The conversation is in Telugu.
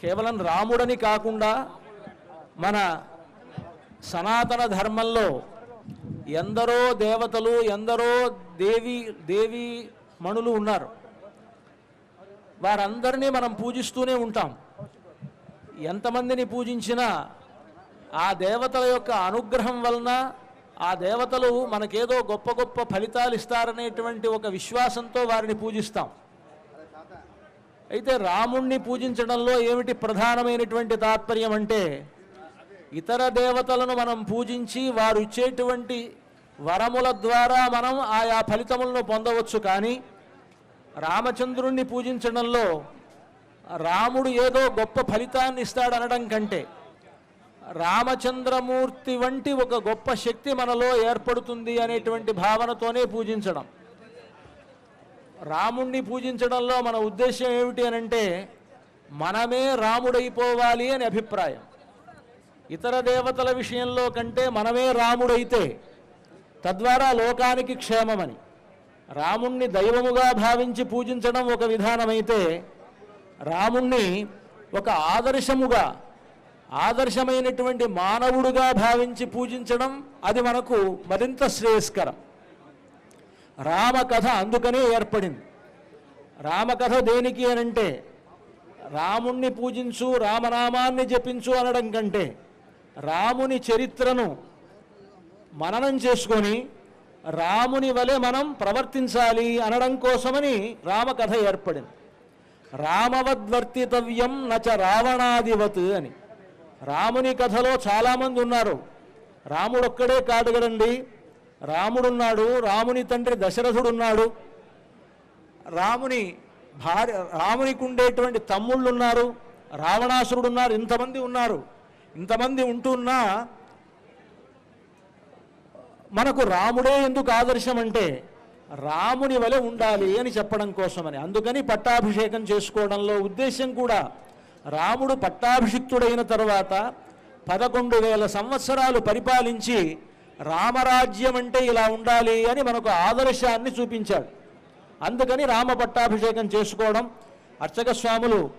కేవలం రాముడని కాకుండా మన సనాతన ధర్మంలో ఎందరో దేవతలు ఎందరో దేవి దేవి మణులు ఉన్నారు. వారందరినీ మనం పూజిస్తూనే ఉంటాం. ఎంతమందిని పూజించినా ఆ దేవతల యొక్క అనుగ్రహం వలన ఆ దేవతలు మనకేదో గొప్ప గొప్ప ఫలితాలు ఇస్తారనేటువంటి ఒక విశ్వాసంతో వారిని పూజిస్తాం. అయితే రాముణ్ణి పూజించడంలో ఏమిటి ప్రధానమైనటువంటి తాత్పర్యం అంటే ఇతర దేవతలను మనం పూజించి వారు ఇచ్చేటువంటి వరముల ద్వారా మనం ఆయా ఫలితములను పొందవచ్చు. కానీ రామచంద్రుణ్ణి పూజించడంలో రాముడు ఏదో గొప్ప ఫలితాన్ని ఇస్తాడనడం కంటే రామచంద్రమూర్తి వంటి ఒక గొప్ప శక్తి మనలో ఏర్పడుతుంది అనేటువంటి భావనతోనే పూజించడం. రాముణ్ణి పూజించడంలో మన ఉద్దేశం ఏమిటి అని అంటే మనమే రాముడైపోవాలి అని అభిప్రాయం. ఇతర దేవతల విషయంలో కంటే మనమే రాముడైతే తద్వారా లోకానికి క్షేమమని. రాముణ్ణి దైవముగా భావించి పూజించడం ఒక విధానమైతే రాముణ్ణి ఒక ఆదర్శముగా ఆదర్శమైనటువంటి మానవుడుగా భావించి పూజించడం అది మనకు మరింత శ్రేయస్కరం. రామకథ అందుకనే ఏర్పడింది. రామకథ దేనికి అనంటే రాముణ్ణి పూజించు రామనామాన్ని జపించు అనడం కంటే రాముని చరిత్రను మననం చేసుకొని రాముని వలె మనం ప్రవర్తించాలి అనడం కోసమని రామకథ ఏర్పడింది. రామవద్వర్తితవ్యం నచ రావణాదివత్ అని. రాముని కథలో చాలామంది ఉన్నారు. రాముడొక్కడే కాదు కదండి. రాముడున్నాడు రాముని తండ్రి దశరథుడు ఉన్నాడు రాముని భార్య రామునికి ఉండేటువంటి తమ్ముళ్ళు ఉన్నారు రావణాసురుడు ఉన్నారు ఇంతమంది ఉన్నారు. ఇంతమంది ఉంటున్నా మనకు రాముడే ఎందుకు ఆదర్శం అంటే రాముని వలె ఉండాలి అని చెప్పడం కోసమని. అందుకని పట్టాభిషేకం చేసుకోవడంలో ఉద్దేశం కూడా రాముడు పట్టాభిషిక్తుడైన తర్వాత పదకొండు వేల సంవత్సరాలు పరిపాలించి రామరాజ్యం అంటే ఇలా ఉండాలి అని మనకు ఆదర్శాన్ని చూపించాడు. అందుకని రామ పట్టాభిషేకం చేసుకోవడం అర్చక స్వాములు